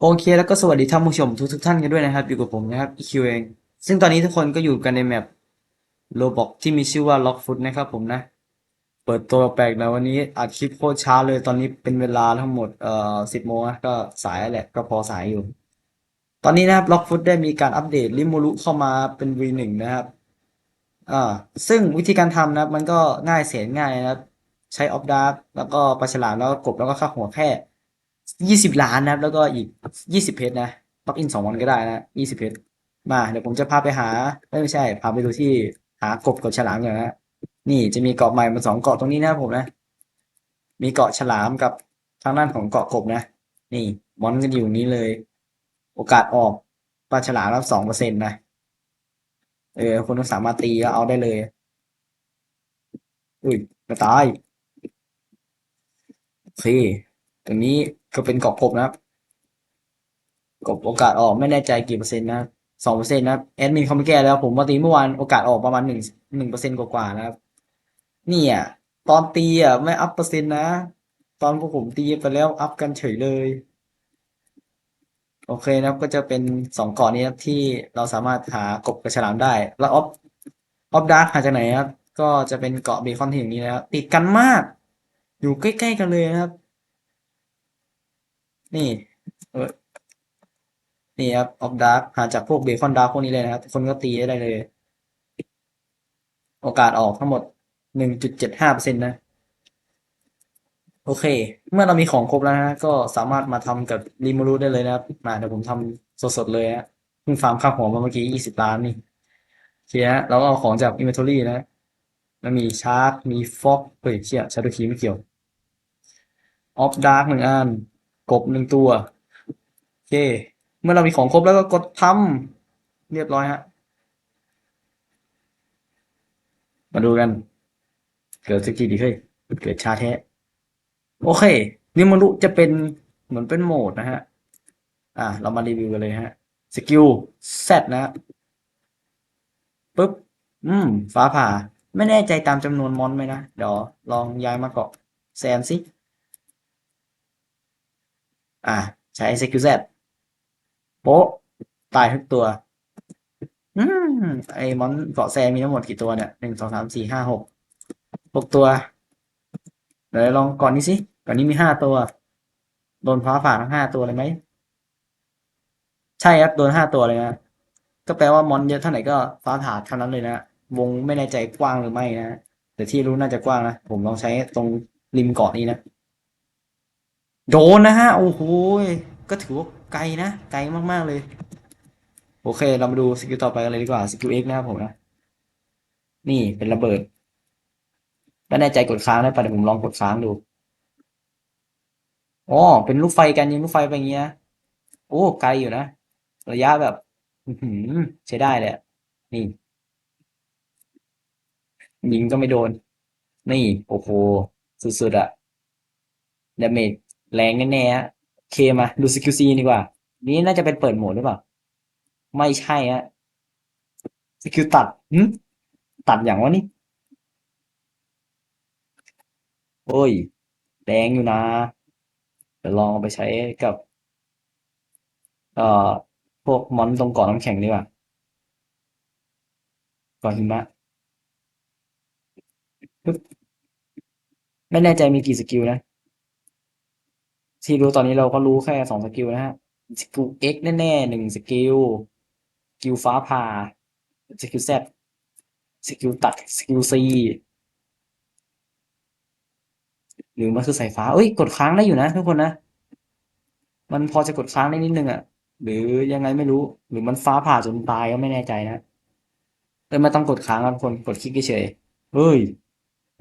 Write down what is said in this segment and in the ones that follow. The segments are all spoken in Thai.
โอเคแล้วก็สวัสดีท่านผู้ชมทุกทุกท่านกันด้วยนะครับ อยู่กับผมนะครับ EQ เองซึ่งตอนนี้ทุกคนก็อยู่กันในแมปโ o บอกที่มีชื่อว่า Lockfoot นะครับผมนะ เปิดตัวแปลกนะวันนี้อัดคลิปโคตรช้าเลยตอนนี้เป็นเวลาทั้งหมดเอ่อสิบโมงก็สายแหละก็พอสายอยู่ ตอนนี้นะครับ Lockfoot ได้มีการอัปเดตริมูรุเข้ามาเป็น V1 นะครับอ่าซึ่งวิธีการทำนะครับมันก็ง่ายเสียง่ายนะครับ ใช้ออฟดาร์แล้วก็ปลาฉลามแล้วก็กบแล้วก็ค่าหัวแค่ ยี่สิบล้านนะครับ แล้วก็อีกยี่สิบเพชรนะล็อกอินสองวันก็ได้นะยี่สิบเพชรมาเดี๋ยวผมจะพาไปหาไม่ใช่ พาไปดูที่หากบกับฉลามก่อนนะนี่จะมีเกาะใหม่มาสองเกาะตรงนี้นะผมนะ มีเกาะฉลามกับทางด้านของเกาะกบนะ นี่มอนกันอยู่นี้เลย โอกาสออกปลาฉลามรับสองเปอร์เซ็นต์นะ เออคุณต้องสามารถตีแล้วเอาได้เลย อุ้ยกระตายโอเคตรงนี้ ก็เป็นเกาะกบนะครับกบโอกาสออกไม่แน่ใจกี่เปอร์เซ็นต์นะครับสองเปอร์เซ็นต์นะครับแอดมินเขาไม่แก้แล้วผมมาตีเมื่อวานโอกาสออกประมาณหนึ่งหนึ่งเปอร์เซ็นต์กว่าๆนะครับนี่อะตอนตีอะไม่อัพเปอร์เซ็นต์นะ ตอนพวกผมตีไปแล้วอัพกันเฉยเลย โอเคนะครับก็จะเป็นสองเกาะนี้ครับที่เราสามารถหากบกับฉลามได้ แล้วออฟออฟดาร์กหาจากไหนครับก็จะเป็นเกาะเบคอนที่อย่างนี้นะครับติดกันมาก อยู่ใกล้ ๆ กันเลยนะครับ นี่เออนี่ครับออฟดาร์กหาจากพวกเบคอนดาร์กพวกนี้เลยนะครับ คนก็ตีได้เลย โอกาสออกทั้งหมดหนึ่งจุดเจ็ดห้าเปอร์เซ็นต์นะ โอเค เมื่อเรามีของครบแล้วนะก็สามารถมาทำกับรีมูรูได้เลยนะครับมาเดี๋ยวผมทำสดๆเลยฮะเพิ่งฟาร์มข้าวหอมมาเมื่อกี้ยี่สิบล้านนี่เคฮะเราก็เอาของจากอินเวนทอรี่นะแล้วมีชาร์กมีฟอกเฮ้ยเชี่ยชาร์ดคีไม่เกี่ยวออฟดาร์กหนึ่งอัน กบหนึ่งตัว โอเค เมื่อเรามีของครบแล้วก็กดทำเรียบร้อยฮะ มาดูกัน เกิดสักกี่ดีเฮ้ยเกิดชาแท้ โอเคนิมารุจะเป็นเหมือนเป็นโหมดนะฮะ อ่า เรามารีวิวกันเลยฮะ สกิลแซดนะฮะปุ๊บ อืม ฟ้าผ่า ไม่แน่ใจตามจำนวนมอนไหมนะ เดี๋ยวลองย้ายมาเกาะแซนสิ อ่าใช้สกิลแซดโป๊ะตายทุกตัว อืม ไอ้มอนเกาะแซนมีทั้งหมดกี่ตัวเนี่ยหนึ่งสองสามสี่ห้าหกหกตัวเดี๋ยวลองก่อนนี้สิก่อนนี้มีห้าตัว โดนฟ้าผ่าทั้งห้าตัวเลยไหม ใช่ครับ โดนห้าตัวเลยนะ ก็แปลว่ามอนเยอะเท่าไหร่ก็ฟ้าผ่าเท่านั้นเลยนะ วงไม่แน่ใจกว้างหรือไม่นะ แต่ที่รู้น่าจะกว้างนะ ผมลองใช้ตรงริมเกาะนี้นะ โดนนะฮะ โอ้โหก็ถือว่าไกลนะ ไกลมาก ๆ เลย โอเค เรามาดูสกิลต่อไปกันเลยดีกว่า สกิล X นะครับผมนะ นี่เป็นระเบิดไม่แน่ใจกดค้างได้ปะเดี๋ยวผมลองกดค้างดูอ๋อเป็นลูกไฟกันยิงลูกไฟไปอย่างเงี้ย โอ้ไกลอยู่นะ ระยะแบบอืใช้ได้เลยอะนี่ ยิงก็ไม่โดน นี่ โอ้โห สุดๆอะดาเมจ แรงแน่ๆฮะเคมาดูสกิลซีดีกว่า นี่น่าจะเป็นเปิดโหมดหรือเปล่า ไม่ใช่ฮะสกิลตัดหึตัดอย่างวะนี่ โอ้ยแรงอยู่นะเดี๋ยวลองไปใช้กับ เอ่อ พวกมอนตรงกาะน้ำแข็งดีกว่าเกาะหิมะไม่แน่ใจมีกี่สกิลนะ ที่รู้ตอนนี้เราก็รู้แค่สองสกิลนะฮะ สกิล X แน่ๆหนึ่งสกิล สกิลฟ้าผ่า สกิล Z สกิลตัด สกิล C หรือมันคือสายฟ้า เอ้ย กดค้างได้อยู่นะทุกคนนะ มันพอจะกดค้างได้นิดนึงอะ หรือยังไงไม่รู้ หรือมันฟ้าผ่าจนตายก็ไม่แน่ใจนะเอ้ยไม่ต้องกดค้างครับคน กดคลิกเฉย เฮ้ย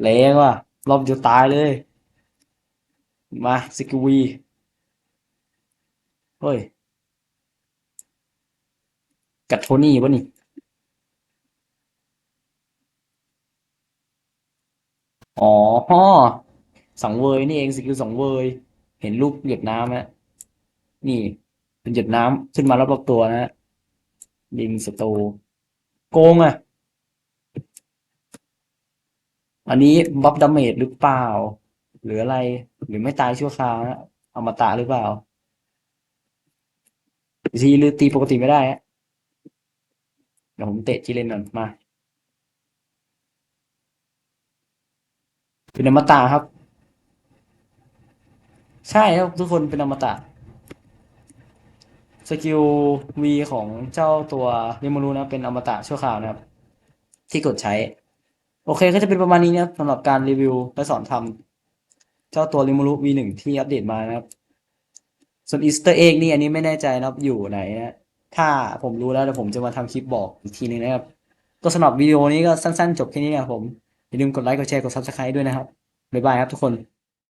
แรงว่ะ รอบเดียวตายเลย มาสกิลวีเฮ้ย กัดโทนี่วะนี่อ๋อสังเวยนี่เองสกิลสังเวย เห็นรูปหยดน้ำไหมนี่เป็นหยดน้ำขึ้นมารอบๆตัวนะยิงศัตรูโกงอะ อันนี้บัฟดาเมจหรือเปล่า หรืออะไร หรือไม่ตายชั่วคราวนะอมตะหรือเปล่าทีหรือตีปกติไม่ได้เดี๋ยวผมเตะจีเลนก่อนมาเป็นอมตะครับ ใช่ครับทุกคนเป็นอมตะสกิล V ของเจ้าตัวเรมูรูนะเป็นอมตะชั่วคราวนะครับ ที่กดใช้ โอเคก็จะเป็นประมาณนี้นะสำหรับการรีวิวและสอนทำ เจ้าตัวริมูรู V1 ที่อัปเดตมานะครับ ส่วนอีสเตอร์เอ็กนี่อันนี้ไม่แน่ใจนะครับอยู่ไหนนะถ้าผมรู้แล้วเดี๋ยวผมจะมาทำคลิปบอกอีกทีนึงนะครับ ก็สำหรับวิดีโอนี้ก็สั้นๆ จบแค่นี้นะครับผมอย่าลืมกดไลค์กดแชร์กด Subscribe ด้วยนะครับบ๊ายบายครับทุกคน